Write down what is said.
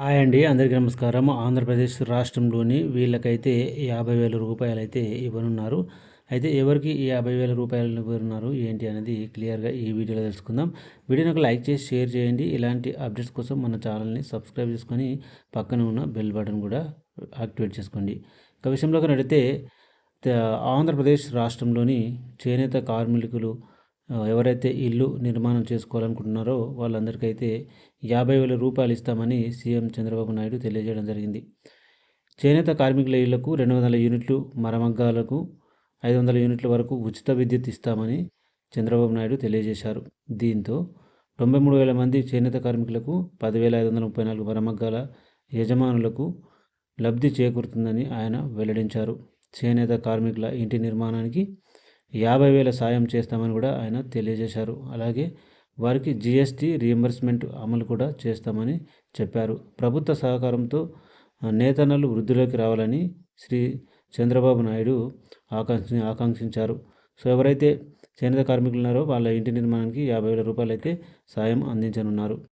Hi అండి అందరికీ నమస్కారం. ఆంధ్రప్రదేశ్ రాష్ట్రంలోని వీళ్ళకైతే యాభై వేల రూపాయలు అయితే ఇవ్వనున్నారు. అయితే ఎవరికి ఈ యాభై వేల రూపాయలు ఇవ్వనున్నారు ఏంటి అనేది క్లియర్గా ఈ వీడియోలో తెలుసుకుందాం. వీడియోని ఒక లైక్ చేసి షేర్ చేయండి. ఇలాంటి అప్డేట్స్ కోసం మన ఛానల్ని సబ్స్క్రైబ్ చేసుకొని పక్కన ఉన్న బెల్ బటన్ కూడా యాక్టివేట్ చేసుకోండి. ఇక విషయంలోకి నడితే ఆంధ్రప్రదేశ్ రాష్ట్రంలోని చేనేత కార్మికులు ఎవరైతే ఇల్లు నిర్మాణం చేసుకోవాలనుకుంటున్నారో వాళ్ళందరికైతే యాభై వేల రూపాయలు ఇస్తామని సీఎం చంద్రబాబు నాయుడు తెలియజేయడం జరిగింది. చేనేత కార్మికుల ఇళ్ళకు రెండు వందల యూనిట్లు మరమగ్గాలకు ఐదు వందల యూనిట్ల వరకు ఉచిత విద్యుత్ ఇస్తామని చంద్రబాబు నాయుడు తెలియజేశారు. దీంతో తొంభై మూడు వేల మంది చేనేత కార్మికులకు పదివేల ఐదు వందల ముప్పై నాలుగు మరమగ్గాల యజమానులకు లబ్ధి చేకూరుతుందని ఆయన వెల్లడించారు. చేనేత కార్మికుల ఇంటి నిర్మాణానికి యాభై వేల సాయం చేస్తామని కూడా ఆయన తెలియజేశారు. అలాగే వారికి జిఎస్టీ రియంబర్స్మెంట్ అమలు కూడా చేస్తామని చెప్పారు. ప్రభుత్వ సహకారంతో నేతన్నలు వృద్ధిలోకి రావాలని శ్రీ చంద్రబాబు నాయుడు ఆకాంక్ష ఆకాంక్షించారు. సో ఎవరైతే చేనేత కార్మికులు ఉన్నారో వాళ్ళ ఇంటి నిర్మాణానికి యాభై వేల రూపాయలు అయితే సాయం అందించనున్నారు.